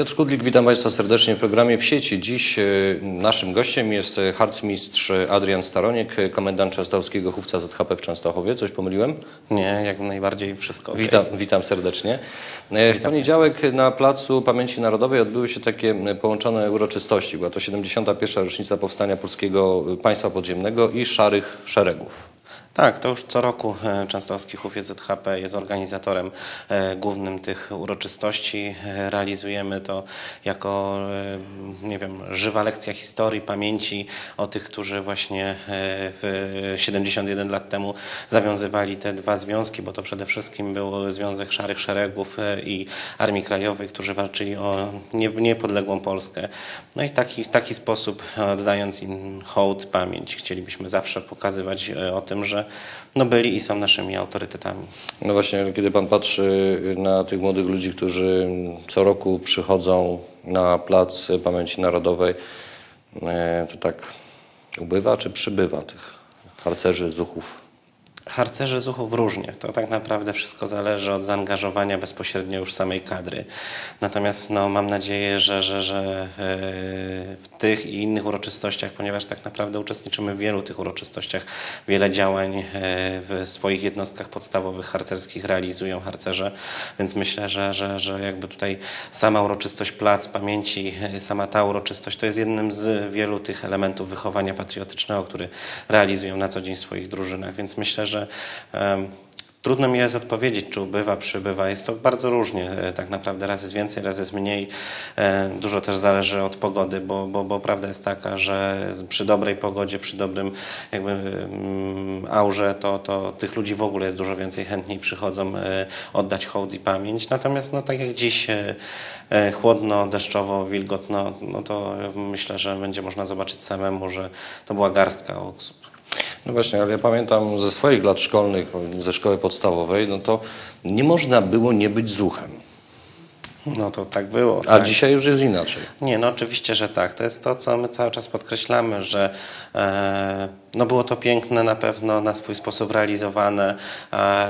Piotr Kudlik, witam Państwa serdecznie w programie w sieci. Dziś e, naszym gościem jest e, harcmistrz Adrian Staroniek, e, komendant Częstochowskiego Chówca ZHP w Częstochowie. Coś pomyliłem? Nie, jak najbardziej wszystko. Okay. Witam, witam serdecznie. W witam poniedziałek Państwa. na Placu Pamięci Narodowej odbyły się takie połączone uroczystości. Była to 71. rocznica powstania Polskiego Państwa Podziemnego i Szarych Szeregów. Tak, to już co roku e, Częstochowski Hufiec ZHP jest organizatorem e, głównym tych uroczystości. E, realizujemy to jako, nie wiem, żywa lekcja historii, pamięci o tych, którzy właśnie w 71 lat temu zawiązywali te dwa związki, bo to przede wszystkim był Związek Szarych Szeregów i Armii Krajowej, którzy walczyli o niepodległą Polskę. No i taki, w taki sposób, oddając im hołd, pamięć, chcielibyśmy zawsze pokazywać o tym, że no byli i są naszymi autorytetami. No właśnie, kiedy Pan patrzy na tych młodych ludzi, którzy co roku przychodzą na Plac Pamięci Narodowej, e, to tak ubywa czy przybywa tych harcerzy, zuchów? Harcerzy Zuchów różnie. To tak naprawdę wszystko zależy od zaangażowania bezpośrednio już samej kadry. Natomiast no, mam nadzieję, że, że, że e, w tych i innych uroczystościach, ponieważ tak naprawdę uczestniczymy w wielu tych uroczystościach, wiele działań e, w swoich jednostkach podstawowych harcerskich realizują harcerze, więc myślę, że, że, że jakby tutaj sama uroczystość Plac Pamięci, e, sama ta uroczystość to jest jednym z wielu tych elementów wychowania patriotycznego, który realizują na co dzień w swoich drużynach, więc myślę, że Trudno mi jest odpowiedzieć, czy ubywa, przybywa. Jest to bardzo różnie. E, tak naprawdę raz jest więcej, raz jest mniej. E, dużo też zależy od pogody, bo, bo, bo prawda jest taka, że przy dobrej pogodzie, przy dobrym jakby mm, aurze, to, to tych ludzi w ogóle jest dużo więcej. Chętniej przychodzą e, oddać hołd i pamięć. Natomiast no, tak jak dziś chłodno, deszczowo, wilgotno, no to myślę, że będzie można zobaczyć samemu, że to była garstka osób. No właśnie, ale ja pamiętam ze swoich lat szkolnych, ze szkoły podstawowej, no to nie można było nie być zuchem. No to tak było. A tak. dzisiaj już jest inaczej. Nie, no oczywiście, że tak. To jest to, co my cały czas podkreślamy, że e, no było to piękne na pewno, na swój sposób realizowane,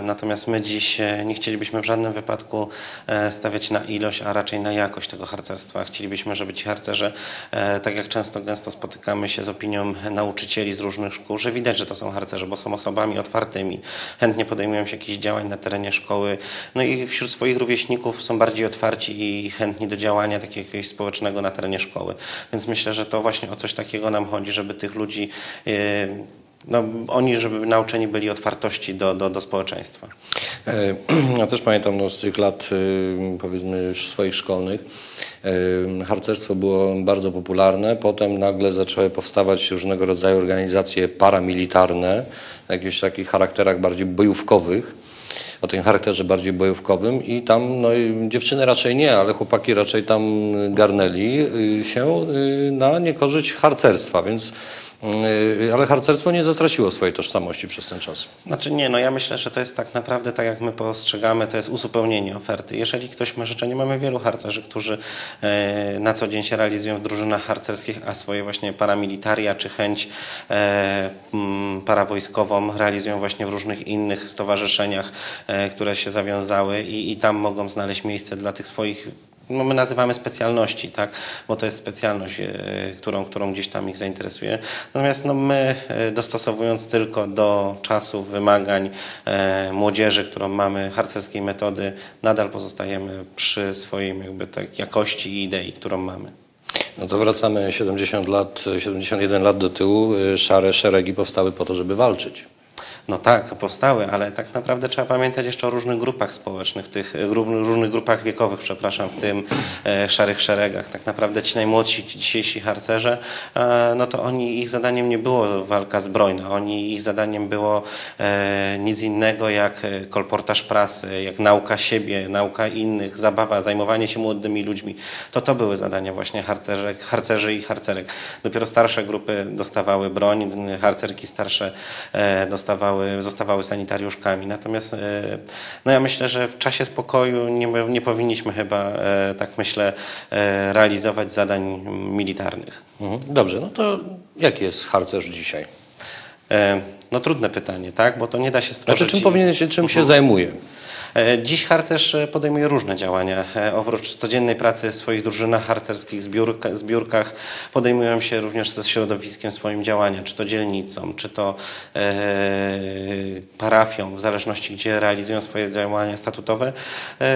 natomiast my dziś e, nie chcielibyśmy w żadnym wypadku e, stawiać na ilość, a raczej na jakość tego harcerstwa. Chcielibyśmy, żeby ci harcerze, e, tak jak często, gęsto spotykamy się z opinią nauczycieli z różnych szkół, że widać, że to są harcerze, bo są osobami otwartymi, chętnie podejmują się jakichś działań na terenie szkoły, no i wśród swoich rówieśników są bardziej otwarci i chętni do działania takiego jakiegoś społecznego na terenie szkoły. Więc myślę, że to właśnie o coś takiego nam chodzi, żeby tych ludzi no, oni, żeby nauczeni byli otwartości do, do, do społeczeństwa. E, ja też pamiętam no, z tych lat, y, powiedzmy już swoich szkolnych, y, harcerstwo było bardzo popularne. Potem nagle zaczęły powstawać różnego rodzaju organizacje paramilitarne, jakichś takich charakterach bardziej bojówkowych o tym charakterze bardziej bojówkowym i tam no, dziewczyny raczej nie, ale chłopaki raczej tam garnęli y, się na niekorzyść harcerstwa, więc ale harcerstwo nie zatraciło swojej tożsamości przez ten czas. Znaczy nie, no ja myślę, że to jest tak naprawdę, tak jak my postrzegamy, to jest uzupełnienie oferty. Jeżeli ktoś ma życzenie, mamy wielu harcerzy, którzy e, na co dzień się realizują w drużynach harcerskich, a swoje właśnie paramilitaria czy chęć e, parawojskową realizują właśnie w różnych innych stowarzyszeniach, e, które się zawiązały i, i tam mogą znaleźć miejsce dla tych swoich no my nazywamy specjalności, tak, bo to jest specjalność, e, którą, którą gdzieś tam ich zainteresuje. Natomiast no my e, dostosowując tylko do czasów, wymagań e, młodzieży, którą mamy, harcerskiej metody, nadal pozostajemy przy swojej jakby tak jakości i idei, którą mamy. No to wracamy 70 lat, 71 lat do tyłu. Szare szeregi powstały po to, żeby walczyć. No tak, powstały, ale tak naprawdę trzeba pamiętać jeszcze o różnych grupach społecznych, tych różnych grupach wiekowych, przepraszam, w tym e, szarych szeregach. Tak naprawdę ci najmłodsi dzisiejsi harcerze, e, no to oni, ich zadaniem nie było walka zbrojna, oni, ich zadaniem było e, nic innego jak e, kolportaż prasy, jak nauka siebie, nauka innych, zabawa, zajmowanie się młodymi ludźmi. To to były zadania właśnie harcerzek, harcerzy i harcerek. Dopiero starsze grupy dostawały broń, harcerki starsze e, dostawały zostawały, zostawały sanitariuszkami. Natomiast e, no ja myślę, że w czasie spokoju nie, nie powinniśmy chyba, e, tak myślę, e, realizować zadań militarnych. Mhm. Dobrze, no to jaki jest harcerz dzisiaj? No trudne pytanie, tak? Bo to nie da się stworzyć... Znaczy czym powinien się, czym się mhm. zajmuje? E, Dziś harcerz e, podejmuje różne działania. E, Oprócz codziennej pracy w swoich drużynach harcerskich, zbiórka, zbiórkach, podejmują się również ze środowiskiem swoim działania, czy to dzielnicą, czy to parafią, w zależności gdzie realizują swoje działania statutowe.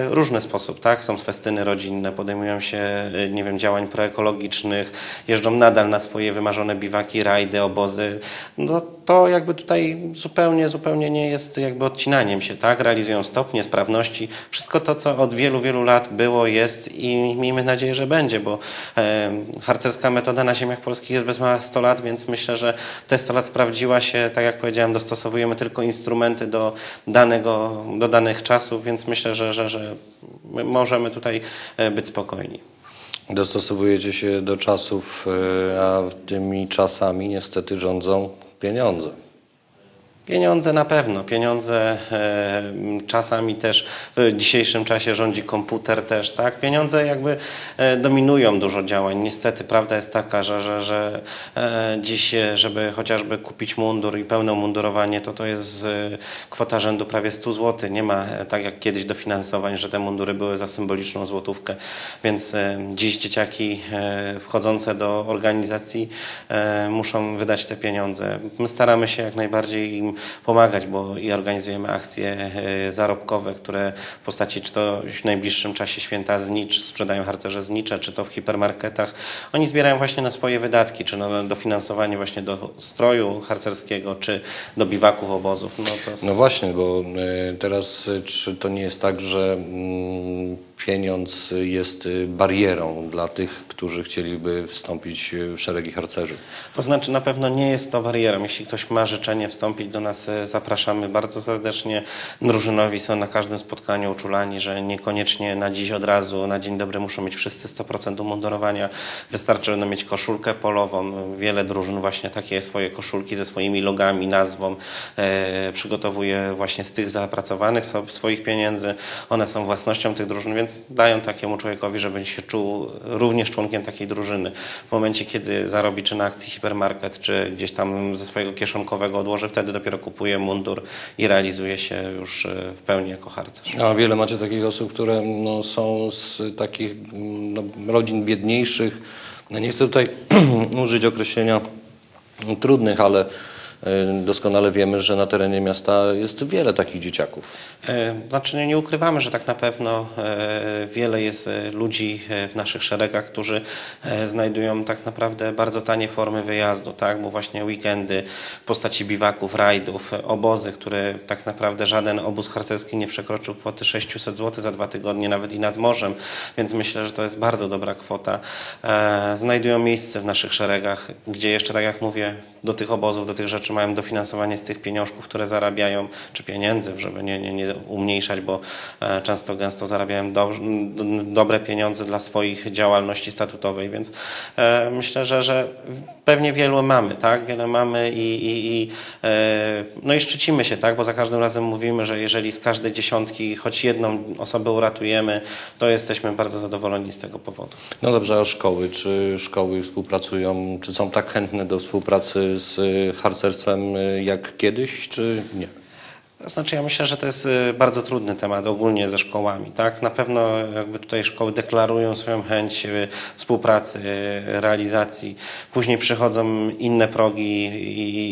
Różny sposób, tak? Są festyny rodzinne, podejmują się, nie wiem, działań proekologicznych, jeżdżą nadal na swoje wymarzone biwaki, rajdy, obozy. No to jakby tutaj zupełnie, zupełnie nie jest jakby odcinaniem się, tak? Realizują stopnie sprawności, wszystko to, co od wielu, wielu lat było, jest i miejmy nadzieję, że będzie, bo e, harcerska metoda na ziemiach polskich jest bez mała 100 lat, więc myślę, że te 100 lat sprawdziła się, tak jak powiedziałem, dostosowujemy tylko instrumenty do, danego, do danych czasów, więc myślę, że, że, że my możemy tutaj e, być spokojni. Dostosowujecie się do czasów, e, a tymi czasami niestety rządzą pieniądze. Pieniądze na pewno, pieniądze e, czasami też w dzisiejszym czasie rządzi komputer też, tak? Pieniądze jakby e, dominują dużo działań. Niestety prawda jest taka, że, że, że e, dziś, żeby chociażby kupić mundur i pełne mundurowanie, to to jest kwota rzędu prawie 100 zł. Nie ma tak jak kiedyś dofinansowań, że te mundury były za symboliczną złotówkę, więc dziś dzieciaki wchodzące do organizacji muszą wydać te pieniądze. My staramy się jak najbardziej im pomagać, bo i organizujemy akcje e, zarobkowe, które w postaci czy to w najbliższym czasie święta znicz, sprzedają harcerze znicze, czy to w hipermarketach. Oni zbierają właśnie na swoje wydatki, czy na dofinansowanie właśnie do stroju harcerskiego, czy do biwaków obozów. No, to jest... No właśnie, bo e, teraz e, czy to nie jest tak, że mm, pieniądz jest e, barierą dla tych, którzy chcieliby wstąpić w szeregi harcerzy? To znaczy na pewno nie jest to barierą. Jeśli ktoś ma życzenie wstąpić do nas, e, zapraszamy bardzo serdecznie. Drużynowi są na każdym spotkaniu uczulani, że niekoniecznie na dziś od razu, na dzień dobry muszą mieć wszyscy 100% umundurowania. Wystarczy będą mieć koszulkę polową. Wiele drużyn właśnie takie swoje koszulki ze swoimi logami, nazwą e, przygotowuje właśnie z tych zapracowanych swoich pieniędzy. One są własnością tych drużyn, więc dają takiemu człowiekowi, żeby się czuł również członkiem takiej drużyny. W momencie, kiedy zarobi czy na akcji hipermarket, czy gdzieś tam ze swojego kieszonkowego odłoży, wtedy dopiero kupuje mundur i realizuje się już e, w pełni jako harcerz. A wiele macie takich osób, które no, są z takich no, rodzin biedniejszych. No, nie chcę tutaj użyć określenia trudnych, ale doskonale wiemy, że na terenie miasta jest wiele takich dzieciaków. E, Znaczy nie- ukrywamy, że tak na pewno e, wiele jest e, ludzi w naszych szeregach, którzy znajdują tak naprawdę bardzo tanie formy wyjazdu, tak? bo właśnie weekendy w postaci biwaków, rajdów, obozy, które tak naprawdę żaden obóz harcerski nie przekroczył kwoty 600 zł za dwa tygodnie, nawet i nad morzem, więc myślę, że to jest bardzo dobra kwota. Znajdują miejsce w naszych szeregach, gdzie jeszcze, tak jak mówię, do tych obozów, do tych rzeczy mają dofinansowanie z tych pieniążków, które zarabiają, czy pieniędzy, żeby nie, nie, nie umniejszać, bo e, często gęsto zarabiają do, do, dobre pieniądze dla swoich działalności statutowej, więc e, myślę, że, że pewnie wielu mamy, tak? Wiele mamy i, i, i e, no i szczycimy się, tak? Bo za każdym razem mówimy, że jeżeli z każdej dziesiątki choć jedną osobę uratujemy, to jesteśmy bardzo zadowoleni z tego powodu. No dobrze, a szkoły? Czy szkoły współpracują, czy są tak chętne do współpracy z harcerstwem y, jak kiedyś, czy nie? Znaczy ja myślę, że to jest y, bardzo trudny temat ogólnie ze szkołami. Tak? Na pewno jakby tutaj szkoły deklarują swoją chęć y, współpracy, y, realizacji. Później przychodzą inne progi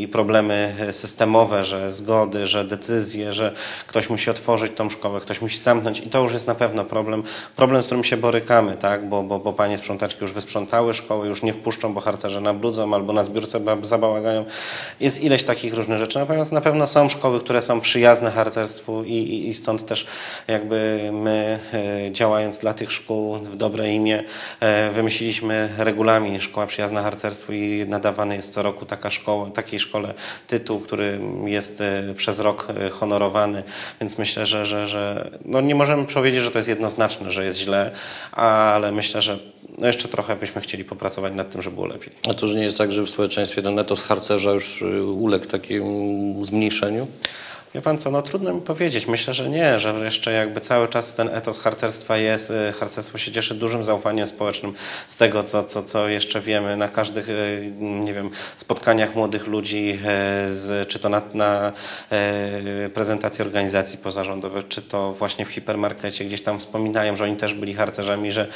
i- problemy y, systemowe, że zgody, że decyzje, że ktoś musi otworzyć tą szkołę, ktoś musi zamknąć i to już jest na pewno problem. Problem, z którym się borykamy, tak? bo, bo, bo panie sprzątaczki już wysprzątały szkoły, już nie wpuszczą, bo harcerze nabrudzą albo na zbiórce ba- zabałagają. Jest ileś takich różnych rzeczy. Natomiast na pewno są szkoły, które są przyjazne harcerstwu i, i, i stąd też jakby my e, działając dla tych szkół w dobre imię e, wymyśliliśmy regulamin Szkoła Przyjazna Harcerstwu i nadawany jest co roku taka szkoła, takiej szkole tytuł, który jest e, przez rok honorowany, więc myślę, że, że, że no nie możemy powiedzieć, że to jest jednoznaczne, że jest źle, ale myślę, że no jeszcze trochę byśmy chcieli popracować nad tym, żeby było lepiej. A to, że nie jest tak, że w społeczeństwie ten etos harcerza już uległ takiemu zmniejszeniu? Wie pan co, no trudno mi powiedzieć. Myślę, że nie, że jeszcze jakby cały czas ten etos harcerstwa jest. y, Harcerstwo się cieszy dużym zaufaniem społecznym z tego, co, co, co jeszcze wiemy na każdych, y, nie wiem, spotkaniach młodych ludzi, y, z, czy to na, na prezentacji organizacji pozarządowych, czy to właśnie w hipermarkecie, gdzieś tam wspominają, że oni też byli harcerzami, że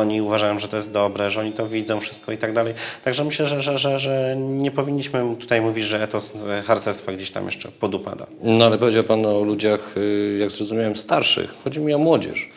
oni uważają, że to jest dobre, że oni to widzą wszystko i tak dalej. Także myślę, że, że, że, że nie powinniśmy tutaj mówić, że etos harcerstwa gdzieś tam jeszcze podupada. No ale powiedział Pan o ludziach, y, jak zrozumiałem, starszych. Chodzi mi o młodzież.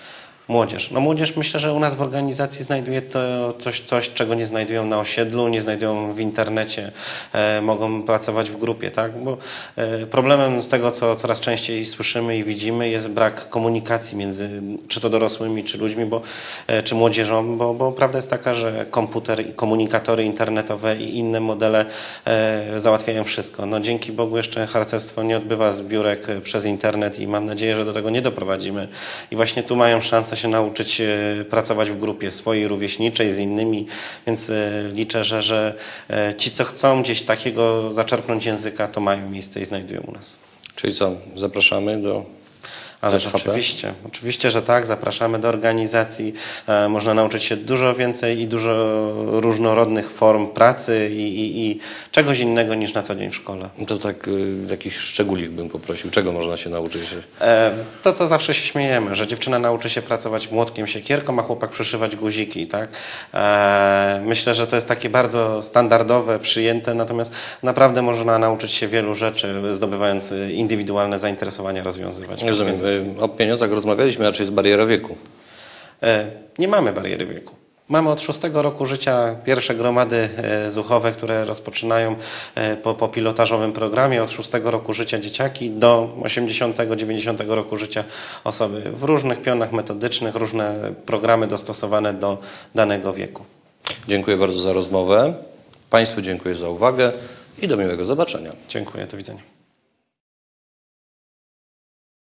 Młodzież. No młodzież myślę, że u nas w organizacji znajduje to coś, coś czego nie znajdują na osiedlu, nie znajdują w internecie, e, mogą pracować w grupie, tak? Bo e, problemem z tego, co coraz częściej słyszymy i widzimy, jest brak komunikacji między czy to dorosłymi, czy ludźmi, bo, e, czy młodzieżą, bo, bo prawda jest taka, że komputer i komunikatory internetowe i inne modele e, załatwiają wszystko. No dzięki Bogu jeszcze harcerstwo nie odbywa zbiórek e, przez internet i mam nadzieję, że do tego nie doprowadzimy. I właśnie tu mają szansę się nauczyć e, pracować w grupie swojej rówieśniczej z innymi, więc e, liczę, że, że e, ci, co chcą gdzieś takiego zaczerpnąć języka, to mają miejsce i znajdują u nas. Czyli co, zapraszamy do Oczywiście, oczywiście, że tak. Zapraszamy do organizacji. E, Można nauczyć się dużo więcej i dużo różnorodnych form pracy i, i, i czegoś innego niż na co dzień w szkole. To tak y, jakiś szczególik bym poprosił. Czego można się nauczyć? E, To, co zawsze się śmiejemy, że dziewczyna nauczy się pracować młotkiem, siekierką, a chłopak przyszywać guziki, tak? E, Myślę, że to jest takie bardzo standardowe, przyjęte, natomiast naprawdę można nauczyć się wielu rzeczy, zdobywając indywidualne zainteresowania rozwiązywać. Rozumiem. Y, O pieniądzach rozmawialiśmy, a czy jest bariera wieku? e, Nie mamy bariery wieku. Mamy od szóstego roku życia pierwsze gromady e, zuchowe, które rozpoczynają e, po, po pilotażowym programie. Od szóstego roku życia dzieciaki do 80-90 roku życia osoby w różnych pionach metodycznych, różne programy dostosowane do danego wieku. Dziękuję bardzo za rozmowę. Państwu dziękuję za uwagę i do miłego zobaczenia. Dziękuję, do widzenia.